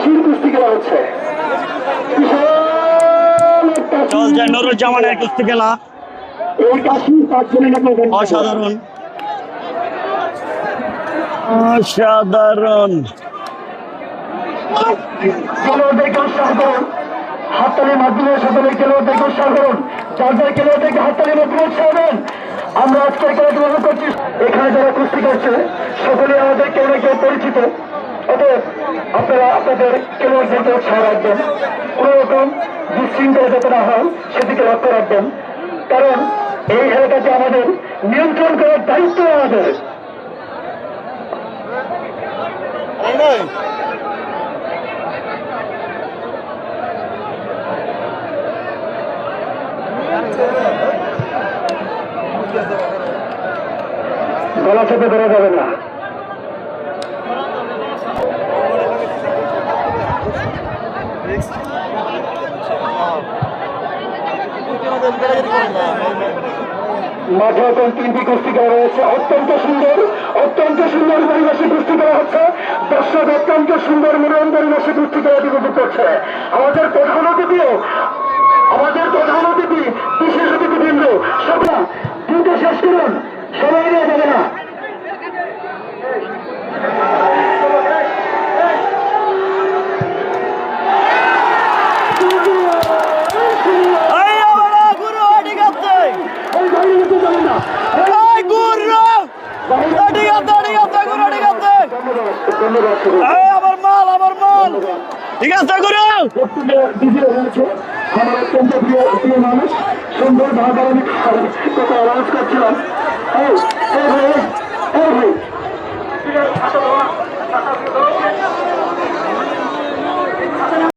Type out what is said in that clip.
কাশির কুস্তি খেলা হচ্ছে। নুরুজ্জামানের কুস্তি খেলা। অসাধারণ। অসাধারণ। হাততালির মাধ্যমে সকলে খেলোয়াড়দেরকে উৎসাহ করুন। যার যার খেলোয়াড়দেরকে হাততালির মাধ্যমে উৎসাহ দেন আমরা আজকের খেলাটি করছি। এখানে যারা কুস্তি করছে সকলে আমাদের কেউ না কেউ পরিচিত। অতএব আপনারা আপনাদের খেলোয়াড়দেরকে উৎসাহ রাখবেন। কোনো রকম বিশৃঙ্খলা যাতে না হয় সেদিকে লক্ষ্য রাখবেন। কারণ এই খেলাটাকে আমাদের নিয়ন্ত্রণ করার দায়িত্ব আমাদের। গলা চেপে ধরা যাবে না। মাঠে এখন তিনটি কুস্তি করা রয়েছে। অত্যন্ত সুন্দর অত্যন্ত সুন্দর পরিবেশে কুস্তি করা হচ্ছে। দর্শক অত্যন্ত সুন্দর মনোরম পরিবেশে কুস্তি করাটি উপভোগ করছে। আমাদের প্রধান অতিথিও আমাদের প্রধান অতিথি, বিশেষ অতিথিবৃন্দ, সবাই দুটো শেষ করুন। সবাই যাবে না এই আমরা গুরু ঠিক আছে এই গাড়ি নিতে যাবে না এই গুরু ঠিক আছে ঠিক আছে গুরু ঠিক আছে ধন্যবাদ ধন্যবাদ এই আমার মাল আমার মাল ঠিক আছে রয়েছে আমার অত্যন্ত প্রিয় প্রিয় মানুষ সুন্দর ভাবে আমি কথা আওয়াজ করছিলাম ভাই, ভাই।